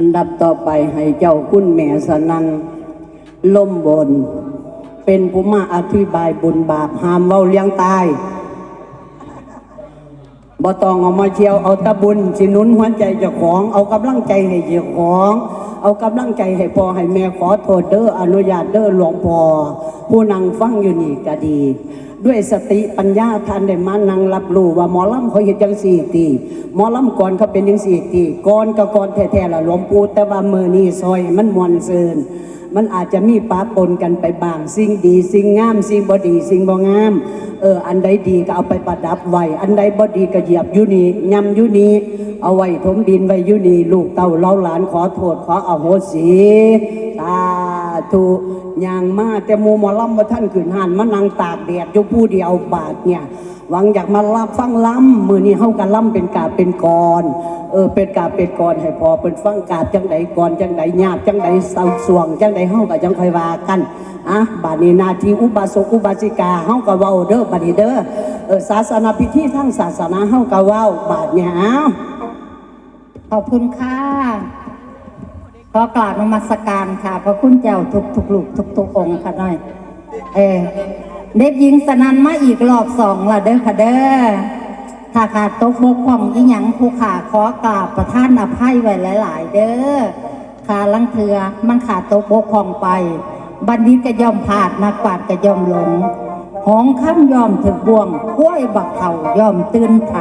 อันดับต่อไปให้เจ้าคุณแม่สนันล่มบน เป็นผู้มาอธิบายบุญบาปห้ามเว้าเลี้ยงตาย บ่ต้องเอามาเชียวเอาตะบุญสินุนหัวใจเจ้าของ เอากำลังใจให้เจ้าของ เอากำลังใจให้พ่อให้แม่ขอโทษเด้ออนุญาตเด้อหลวงพ่อผู้นั่งฟังอยู่นี่ก็ดี ด้วยสติปัญญาท่านได้มานั่งรับรู้ว่าหมอลำเขาเห็นจังสี่ตีหมอลำก่อนเขาเป็นจังสี่ตีก่อนก็ก่อนแท้ๆละหลวงปู่แต่ว่ามือนี่ซอยมันมวนเซิน มันอาจจะมีปะปนกันไปบาง สิ่งดี สิ่งงาม สิ่งบ่ดี สิ่งบ่งาม เออ อันใดดีก็เอาไปประดับไว้ อันใดบ่ดีก็เหยียบอยู่นี่ยำอยู่นี่ เอาไว้ถมดินไว้อยู่นี่ ลูกเต้าเล้าหลานขอโทษขออโหสิสาธุย่างมาแต่มูหมอลำมาท่านขืนหันมานั่งตากแดดอยู่ผู้เดียวบาดเนี่ย หวังอยากมารับฟังล้ำมือนี้เฮากันล้ำเป็นกาเป็นกรเออเป็นกาเป็นกรให้พอเป็นฟังกาจังใดกรจังใดญาติจังใดเศร้าสวงจังใดเฮาก็จังคอยว่ากันอะบาดนี้นาทีอุบาสกอุบาสิกาเฮาก็เว้าเด้อบาดนี้เด้อเออศาสนาพิธีทางศาสนาเฮาก็เว้าบาดเนี่ยอ้าวขอบคุณค่ะขอกราบนมัสการค่ะพระคุณเจ้าทุกทุกลูกทุกทุกองค์ค่ะหน่อยเออ เด็กหญิงสนันมาอีกรอบสองละเด้อค่ะเด้อถ้าขาดตกบกพร่องอีหยังผู้ขาขอกราบประท่านอภัยไว้หลาย ๆ เด้อขาลังเถือมันขาดตกบกพร่องไป บัณฑิตก็ย่อมพลาดนักปราชญ์ก็ย่อมหลงหองข้ามย่อมถึกบ่วงห้วยบักเถ่าย่อมตื่นไถ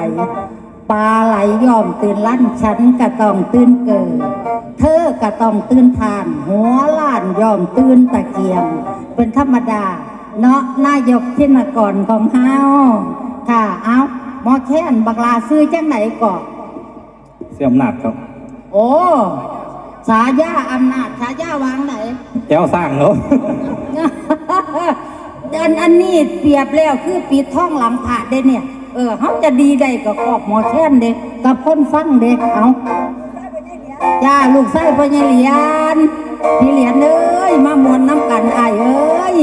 ปลาไหลย่อมตื่นลั่นฉันก็ต้องตื่นเกิดเธอก็ต้องตื่นทาน หัวล้านย่อมตื่นตะเกียง เป็นธรรมดา เนาะนายกที่นกรของเฮาค่ะ เอาหมอแค้นบักลาซื้อจังไหนก่อนเสื่อมหนักครับ โอ้ฉายาอำนาจฉายาวางไหนแก้วสร้างเนาะอันอันนี้เปรียบแล้วคือปีท้องหลังผาเด้เนี่ย เออเขาจะดีได้กับขอบหมอแค้นเด็กกับคนฟังเด็กเอาจ้าลูกไส้พญเหรียญพี่เหรียญเอ้ยมามวนน้ำกันอายเอ้ย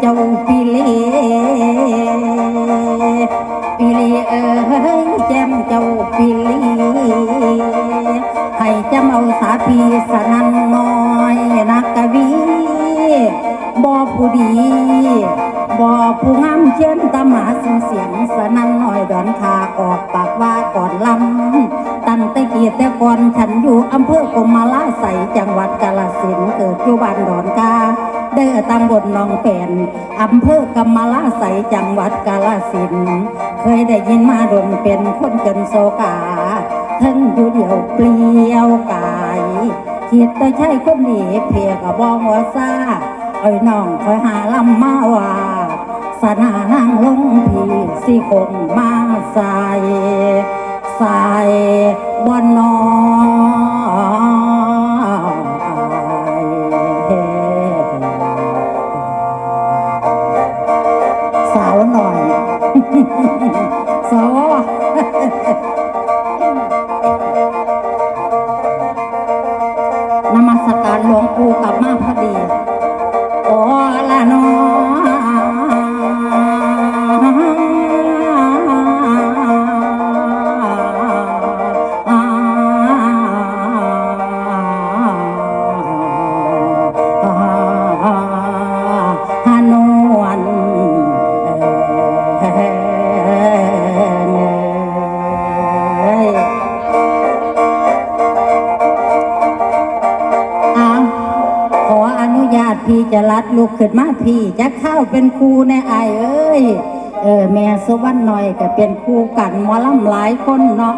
เจ้าปีลีปีลีเอ้ยแจมเจ้าปีลีให้จำเอาสาพีสนันน้อยนักกวีบ่ผู้ดีบ่ผู้งามเช่นตามหาสิ่งเสียงสนันน้อยดอนคาออกปากว่าก่อนลำตั้งแต่เกียรติแต่ก่อนฉันอยู่อำเภอกรมาลาใสจังหวัดกาฬสินเกิดอยู่บ้านดอนกา เด้อตำบลหนองแปนอำเภอกำมะลาใสจังหวัดกาฬสินเคยได้ยินมาดนเป็นคนจนโซกาทั้งอยู่เดียวเปลี่ยวกายคิดแต่ใช่คนนี้เพียกับบองว่าซาเอ้ยน้องคอยหาลำมาว่าสนานางลงพีสิคงมาใส่ใส่บนนอน Ha ha ha! พี่จะรัดลูกขึ้นมาพี่จะเข้าเป็นครูในไอเอ้ย เออแม่สวรรค์หน่อยก็เป็นครูกันมอลำหลายคนเนาะ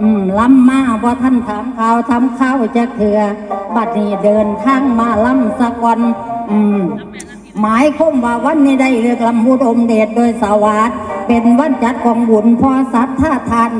อืมลำมาว่าท่านถามข่าวทำข้าวจะเถื่อบัดนี้เดินทางมาลำสะกอนอืมหมายคมว่าวันนี้ได้เลือกลำบุดมเดชโดยสวัสดเป็นวันจัดของบุญพอสัตว์ท่าทาน